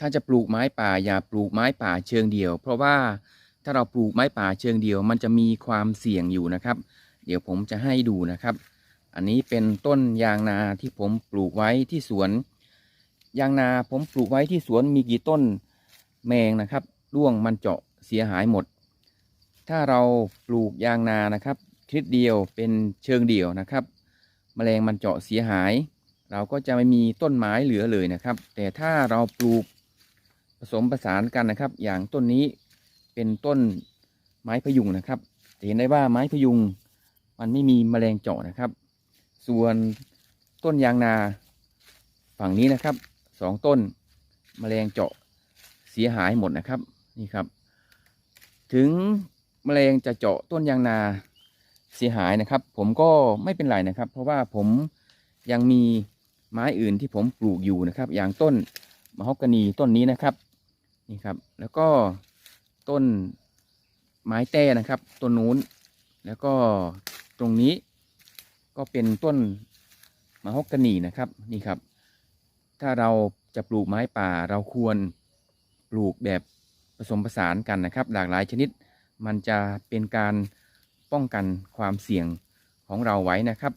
ถ้าจะปลูกไม้ป่าอย่าปลูกไม้ป่าเชิงเดี่ยว เพราะว่าถ้าเราปลูกไม้ป่าเชิงเดี่ยว มันจะมีความเสี่ยงอยู่นะครับ เดี๋ยวผมจะให้ดูนะครับ อันนี้เป็นต้นยางนาที่ผมปลูกไว้ที่สวน ยางนาผมปลูกไว้ที่สวนมีกี่ต้นแมงนะครับร่วงมันเจาะเสียหายหมด ถ้าเราปลูกยางนานะครับชนิดเดียวเป็นเชิงเดี่ยวนะครับแมลงมันเจาะเสียหาย เราก็จะไม่มีต้นไม้เหลือเลยนะครับ แต่ถ้าเราปลูก ผสมผสานกันนะครับ อย่างต้นนี้เป็นต้นไม้พยุงนะครับจะเห็นได้ว่าไม้พยุงมันไม่มีแมลงเจาะนะครับ ส่วนต้นยางนาฝั่งนี้นะครับสองต้นแมลงเจาะเสียหายหมดนะครับนี่ครับ ถึงแมลงจะเจาะต้นยางนาเสียหายนะครับ ผมก็ไม่เป็นไรนะครับ เพราะว่าผมยังมีไม้อื่นที่ผมปลูกอยู่นะครับ อย่างต้นมะฮอกกานีต้นนี้นะครับ นี่ครับ แล้วก็ต้นไม้แต้นะครับต้นนู้น แล้วก็ตรงนี้ก็เป็นต้นมะฮอกกานีนะครับนี่ครับ ถ้าเราจะปลูกไม้ป่าเราควรปลูกแบบผสมผสานกันนะครับ หลากหลายชนิดมันจะเป็นการป้องกันความเสี่ยงของเราไว้นะครับ